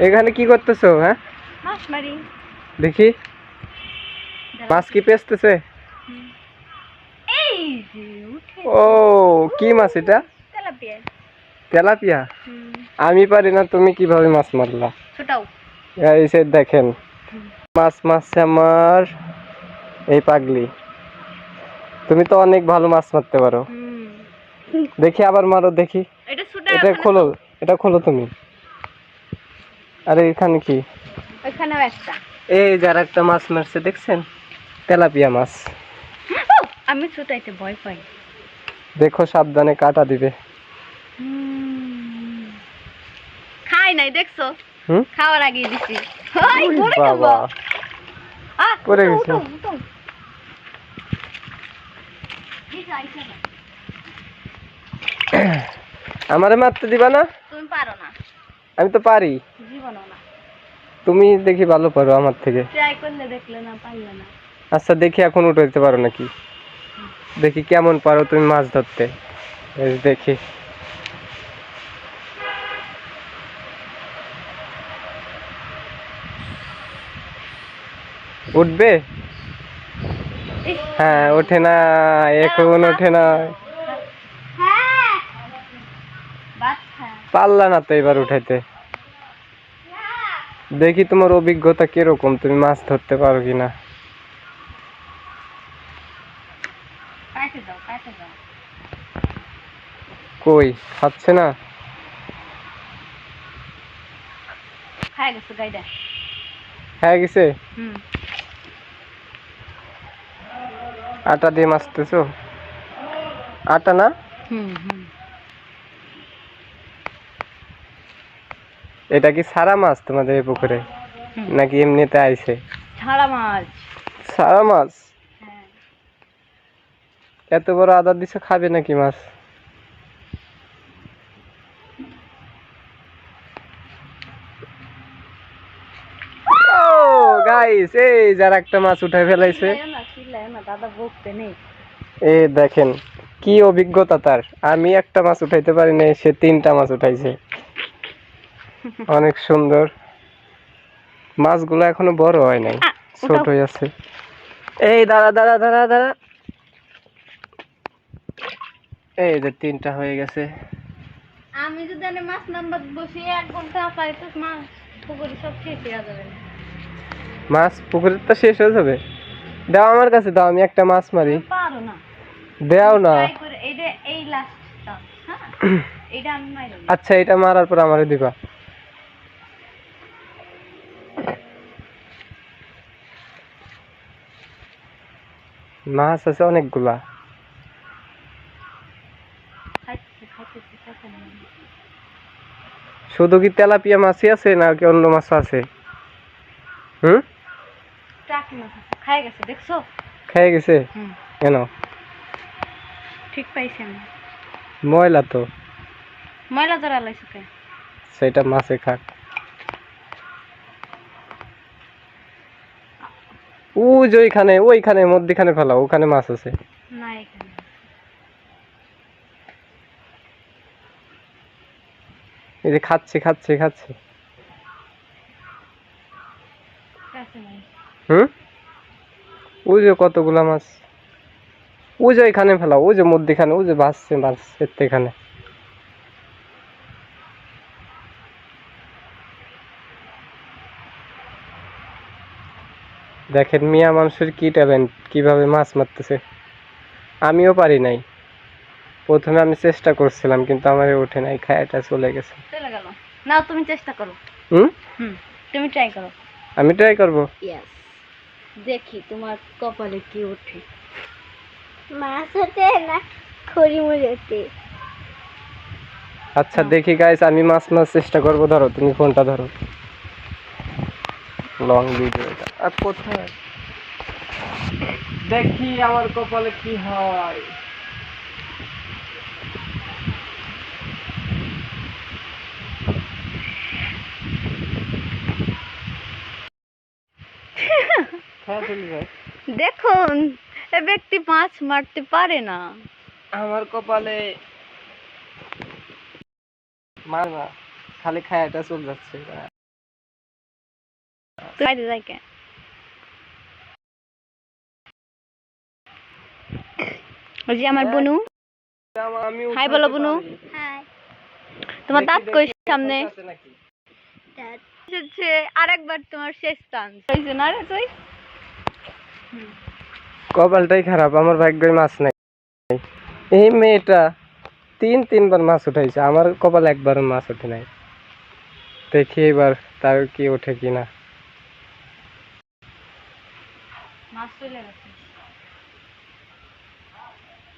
এখানে কি করতেছো হ্যাঁ? মাছ মারি। দেখি। মাছ কি পেস্তেছে এই ও কি মাছ এটা? তেলাপিয়া। তেলাপিয়া? আমি পারি না তুমি কীভাবে মাছ মারলা? ছোটাও। এই সে দেখেন মাছ মারছে আমার এই পাগলি। তুমি তো অনেক ভালো মাছ মারতে পারো। দেখি আবার মারো দেখি। এটা খোলো এটা খোলো তুমি। আরে এখানে কি? একটা। এই যার একটা মাছ মারছে দেখছেন? তেলাপিয়া মাছ। আমি ছোটাইতে ভয় পাই। দেখো সাবধানে কাটা দিবে। খাই নাই দেখছ? খাওয়ার আগে দিছি। ওই, পড়ে যাব। বাবা। আহ, পড়ে গেছে। আমারে মারতে দিবা না? তুমি পারো না। আমি তো পারি। তুমি দেখি ভালো পারো আমার থেকে। ট্রাই করলে দেখলে না পারলে না। আচ্ছা দেখি এখন উঠাইতে পারো নাকি? দেখি কেমন পারো তুমি মাছ ধরতে। দেখি। উঠবে? হ্যাঁ ওঠে না এখন ওঠে না। হ্যাঁ। পারলা না তো এবার উঠাইতে। দেখি তোমার অভিজ্ঞতা কীরকম তুমি মাছ ধরতে পারো কিনা? কই খাচ্ছে না? হ্যাঁ গেছে আটা দিয়ে মাছতেছো? আটা না? হুম হুম। এটা কি সারা মাছ তোমাদের এই পুকুরে? নাকি এমনিতে আইছে? ছাড়া মাছ। সারা মাছ? হ্যাঁ। এত বড় আদা দিছে খাবে নাকি মাছ? ও গাইস এই যার একটা মাছ উঠাই ফেলাইছে। না না এ দেখেন কি অভিজ্ঞতা তার। আমি একটা মাছ উঠাইতে পারি নাই সে তিনটা মাছ উঠাইছে। অনেক সুন্দর। মাছগুলো এখনও বড় হয় নাই ছোট হয়ে আছে। এই দাঁড়া দাঁড়া দাঁড়া দাঁড়া। এই যে তিনটা হয়ে গেছে। আমি যদি আমি মাছ নাম্বার বসে এক ঘণ্টা পাই তো মাছ পুকুরে সব শেষ হয়ে যাবে। মাছ পুকুরের তো শেষ হয়ে যাবে। দাও আমার কাছে দাও আমি একটা মাছ মারি। পারো না। দেও না। এইটা এই লাস্টটা হ্যাঁ? এইটা আমি মাইরো না। আচ্ছা এটা মারার পর আমারে দিবা। মাছ আছে অনেকগুলা। শুধু কি তেলাপিয়া মাছই আছে না কি অন্য মাছ আছে? হুম? খাই গেছে দেখছ? খেয়ে গেছে? কেন? ঠিক পাইছি আমি। ময়লা তো। ময়লা জড়া লাইছো কে? সেটা মাছে খাক। ও যে ওইখানে ওইখানে মধ্যখানে ফেলা ওখানে মাছ আছে। না এখানে এই যে খাচ্ছে খাচ্ছে খাচ্ছে। হুম? ওই যে কতগুলা মাছ? ওই যে এখানে ফেলা ওই যে মধ্যখানে ওই যে ভাসছে মাছ এখানে। দেখেন মিয়া মানুষের কি ট্যালেন্ট কীভাবে মাছ মারতেছে। আমিও পারি নাই। প্রথমে আমি চেষ্টা করছিলাম কিন্তু আমার ওঠে নাই খায়াটা চলে গেছে। চলে গেল। না তুমি চেষ্টা করো। হুম? হুম তুমি ট্রাই করো। আমি ট্রাই করব। ইয়েস দেখি তোমার কপালে কি ওঠে। মাছ ওঠে না ওঠে। আচ্ছা দেখি গাইস আমি মাছ মাছ চেষ্টা করব। ধরো তুমি ফোনটা ধরো। লং ভিডিও এটা। আর কোথায়? দেখি আমার কপালে কি হয়। দেখুন এ ব্যক্তি মাছ মারতে পারে না। আমার কপালে মার না খালি খায়াটা চলে যাচ্ছে। তুই বাইরে যাই কে ওই যে আমার বনু আমি হাই বলো বুনু হাই তোমার দাঁত কই সামনে? হচ্ছে আরেকবার তোমার শেষ চান্স হয়েছে না রে তুই? কপালটাই খারাপ আমার ভাগ্যই মাছ নাই। এই মেয়েটা তিন তিনবার মাছ উঠাইছে আমার কপাল একবারও মাছ ওঠে নাই। দেখি এবার তার কি ওঠে কিনা। মাছ চলে গেছে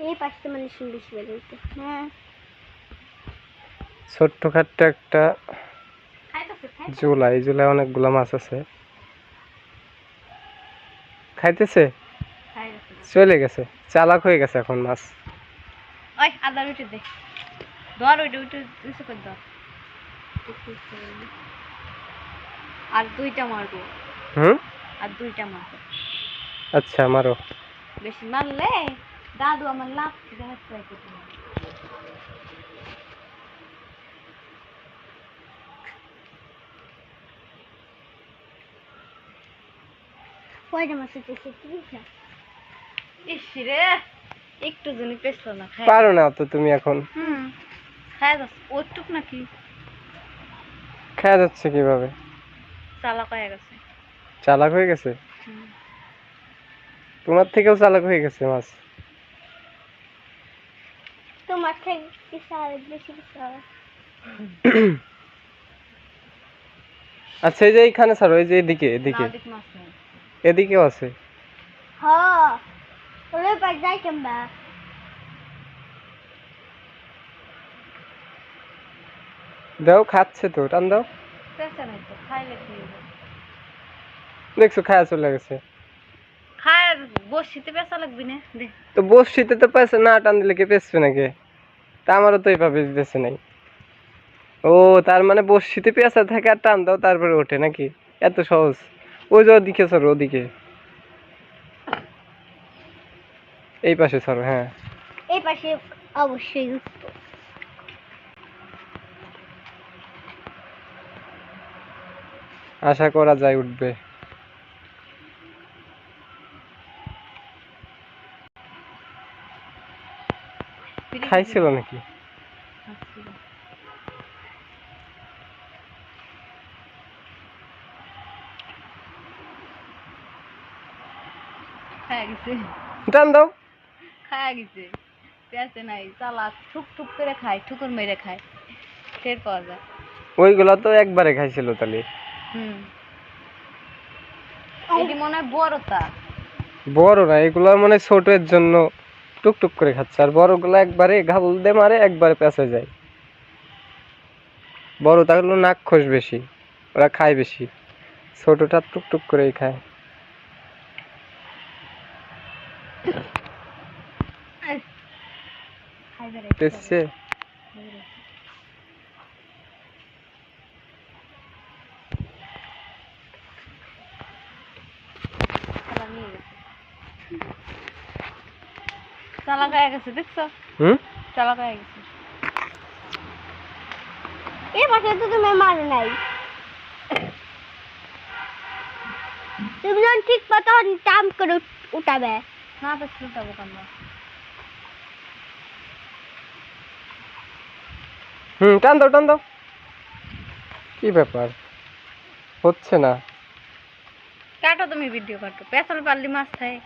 এই পাশে মানে হ্যাঁ। ছোট্ট একটা জুলাই জুলাই অনেকগুলো মাছ আছে। খাইতেছে? চলে গেছে চালাক হয়ে গেছে এখন মাছ। ওই আদা রুটি দে। ধর ওইটা ওইটা কিছু করে ধর। আর দুইটা মারবো। হুম? আর দুইটা মারবো। আচ্ছা মারো। বেশি মারলে দাদু আমার লাভ ট্রাই করতে একটু জন্য পেছলো না পারো না তো তুমি এখন। হুম খাই যাচ্ছে। ওইটুক নাকি? যাচ্ছে কীভাবে? চালাক হয়ে গেছে। চালাক হয়ে গেছে। তোমার থেকেও চালাক হয়ে গেছে মাছ। তোমার থেকে বেশি আচ্ছা এই যে এইখানে ছাড়ো এই যে এদিকে এদিকে। এদিকেও আছে। হ ওরে পাশ যাই কিংবা দাও খাচ্ছে তো টান দাও? দেখছ খায়া চলে গেছে। খায় বসিতে পেঁচা লাগবি না দে। তো বসিতে তো পেছে না টান দিলে কি পেছবে নাকি? তা আমারও তো এইভাবে নাই। ও তার মানে বসিতে পেঁচা থাকে আর টান দাও তারপরে ওঠে নাকি? এত সহজ। ওই যে ওদিকে সরো ওদিকে। এই পাশে সরো হ্যাঁ। এই পাশে অবশ্যই আশা করা যায় উঠবে। খাইছিল নাকি? টান দাও। খায় গেছে। পেঁচে নাই চালা ঠুক ঠুক করে খায় ঠুকুর মেরে খায়। টের পাওয়া যায়। ওইগুলা তো একবারে খাইছিল তাহলে। হুম। এটি মনে হয় বড়টা বড় না এগুলো মানে ছোটের জন্য। টুকটুক করে খাচ্ছে। আর বড়গুলো একবারে ঘাবল দিয়ে মারে একবারে পেঁচে যায়। বড় তাগুলো নাক খোস বেশি, ওরা খায় বেশি। ছোটটা টুকটুক করেই খায়। গেছে দেখছ? হুম? চালা খায় গেছে। এই পাশে তো তুমি মারো নাই। তুমি যখন ঠিক পা তখন টাম করে উঠাবে। না কেন? হুম টান দাও টান দাও। কি ব্যাপার? হচ্ছে না। কাটো তুমি ভিডিও কাটো। পেছাল পারলি মাছ খায়।